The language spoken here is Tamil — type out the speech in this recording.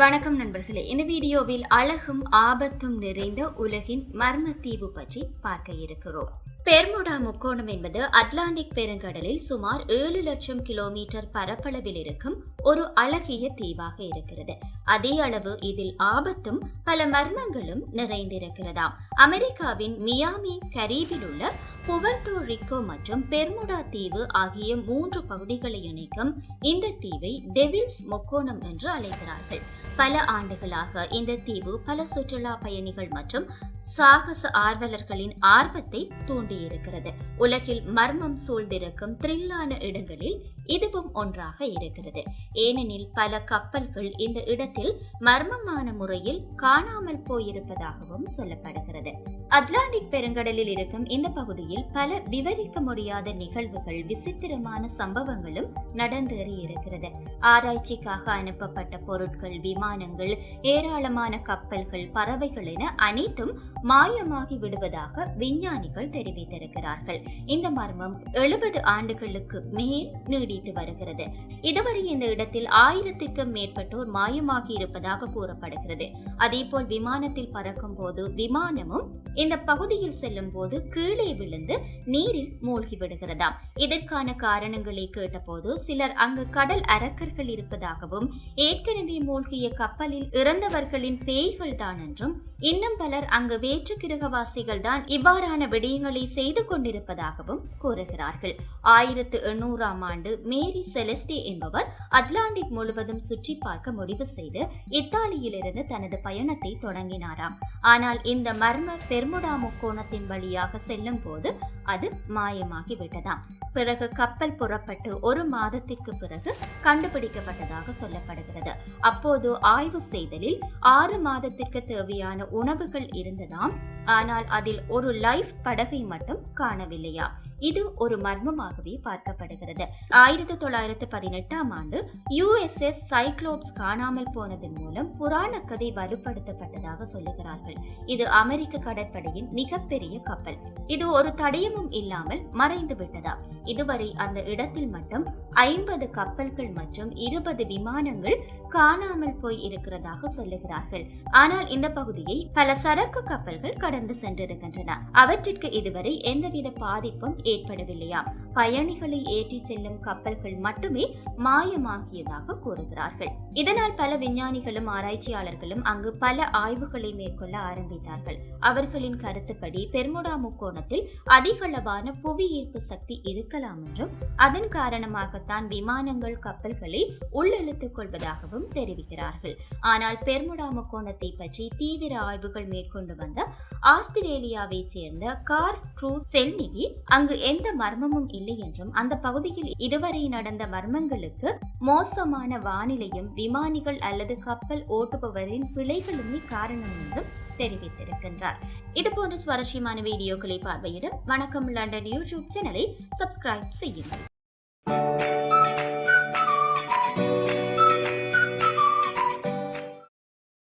வணக்கம் நண்பர்களே. இந்த வீடியோவில் அழகும் ஆபத்தும் நிறைந்த உலகின் மர்ம தீவு பற்றி பார்க்க இருக்கிறோம். பெர்முடா முக்கோணம் என்பது அட்லாண்டிக் பெருங்கடலில் சுமார் ஏழு லட்சம் கிலோமீட்டர் பரப்பளவில் இருக்கும் ஒரு அழகிய தீவாக இருக்கிறது. அதே அளவு இதில் ஆபத்தும் பல மர்மங்களும் நிறைந்திருக்கிறதாம். அமெரிக்காவின் மியாமி கரீபில் உள்ள புவர்டோ ரிக்கோ மற்றும் பெர்முடா தீவு ஆகிய மூன்று பகுதிகளை இணைக்கும் இந்த தீவை டெவில்ஸ் முக்கோணம் என்று அழைக்கிறார்கள். பல ஆண்டுகளாக இந்த தீவு பல சுற்றுலா பயணிகள் மற்றும் சாகச ஆர்வலர்களின் ஆர்வத்தை தூண்டியிருக்கிறது. உலகில் மர்மம் சூழ்ந்திருக்கும் த்ரில்லான இடங்களில் இதுவும் ஒன்றாக இருக்கிறது. ஏனெனில் பல கப்பல்கள் இந்த இடத்தில் மர்மமான முறையில் காணாமல் போயிருப்பதாகவும் சொல்லப்படுகிறது. அட்லாண்டிக் பெருங்கடலில் இருக்கும் இந்த பகுதியில் பல விவரிக்க முடியாத நிகழ்வுகள் விசித்திரமான சம்பவங்களும் நடந்தேறி இருக்கிறது. ஆராய்ச்சிக்காக அனுப்பப்பட்ட பொருட்கள் விமானங்கள் ஏராளமான கப்பல்கள் பறவைகள் என அனைத்தும் மாயமாகி விடுவதாக விஞ்ஞானிகள் தெரிவித்திருக்கிறார்கள். இந்த மர்மம் எழுபது ஆண்டுகளுக்கு மேல் நீடித்து வருகிறது. இதுவரை இந்த இடத்தில் ஆயிரத்திற்கும் மேற்பட்டோர் மாயமாகி இருப்பதாக கூறப்படுகிறது. அதேபோல் விமானத்தில் பறக்கும் போது விமானமும் இந்த பகுதியில் செல்லும் போது கீழே விழுந்து நீரில் மூழ்கி விடுகிறதாம். இதற்கான காரணங்களை கேட்டபோது சிலர் அங்கு கடல் அரக்கர்கள் இருப்பதாகவும் ஏற்கனவே மூழ்கிய கப்பலில் இறந்தவர்களின் பேய்கள் தான் என்றும் இன்னும் பலர் அங்கு ஏற்ற கிரகவாசிகள் தான் இவ்வாறான விடயங்களை செய்து கொண்டிருப்பதாகவும் கூறுகிறார்கள். ஆயிரத்து எண்ணூறாம் ஆண்டு மேரி செலஸ்டே என்பவர் அட்லாண்டிக் முழுவதும் சுற்றி பார்க்க முடிவு செய்து இத்தாலியிலிருந்து தனது பயணத்தை தொடங்கினாராம். ஆனால் இந்த மர்ம பெர்முடா முக்கோணத்தின் வழியாக செல்லும் போது அது மாயமாகி விட்டதாம் பிறகு கப்பல் புறப்பட்டு ஒரு மாதத்திற்கு பிறகு கண்டுபிடிக்கப்பட்டதாக சொல்லப்படுகிறது. அப்போது ஆய்வு செய்தலில் ஆறு மாதத்திற்கு தேவையான உணவுகள் இருந்ததாம் ஆனால் அதில் ஒரு லைஃப் படகை மட்டும் காணவில்லையா? இது ஒரு மர்மமாகவே பார்க்கப்படுகிறது. ஆயிரத்தி தொள்ளாயிரத்தி பதினெட்டாம் ஆண்டு யுஎஸ்எஸ் சைக்ளோப்ஸ் காணாமல் போனதன் மூலம் புராண கதை வலுப்படுத்தப்பட்டதாக சொல்லுகிறார்கள். இது அமெரிக்க கடற்படையின் மிகப்பெரிய கப்பல். இது ஒரு தடயமும் இல்லாமல் மறைந்து விட்டதா இதுவரை அந்த இடத்தில் மட்டும் ஐம்பது கப்பல்கள் மற்றும் இருபது விமானங்கள் காணாமல் போய் இருக்கிறதாக சொல்லுகிறார்கள். ஆனால் இந்த பகுதியை பல சரக்கு கப்பல்கள் கடந்து சென்றிருக்கின்றன. அவற்றிற்கு இதுவரை எந்தவித பாதிப்பும் ஏற்படவில்லையாம் பயணிகளை ஏற்றி செல்லும் கப்பல்கள் மட்டுமே மாயமாகியதாக கூறுகிறார்கள். இதனால் பல விஞ்ஞானிகளும் ஆராய்ச்சியாளர்களும் அங்கு பல ஆய்வுகளை மேற்கொள்ள ஆரம்பித்தார்கள். அவர்களின் கருத்துப்படி பெர்முடா முக்கோணத்தில் அதிகளவான புவி ஈர்ப்பு சக்தி இருக்கலாம் என்றும் அதன் காரணமாகத்தான் விமானங்கள் கப்பல்களை உள்ளிழுத்துக் கொள்வதாகவும் தெரிவிக்கிறார்கள். ஆனால் பெர்முடா முக்கோணத்தை பற்றி தீவிர ஆய்வுகள் மேற்கொண்டு வந்த ஆஸ்திரேலியாவை சேர்ந்த கார் க்ரூஸ் செல்னிகி அங்கு எந்த மர்மமும் இல்லை என்றும் அந்த பகுதியில் இதுவரை நடந்த மர்மங்களுக்கு மோசமான வானிலையும் விமானிகள் அல்லது கப்பல் ஓட்டுபவரின் பிழைகளுமே காரணம் என்றும் தெரிவித்திருக்கின்றார். இது போன்ற சுவாரஸ்யமான வீடியோக்களை பார்வையிட வணக்கம் லண்டன் யூடியூப் சேனலை சப்ஸ்கிரைப் செய்யுங்கள்.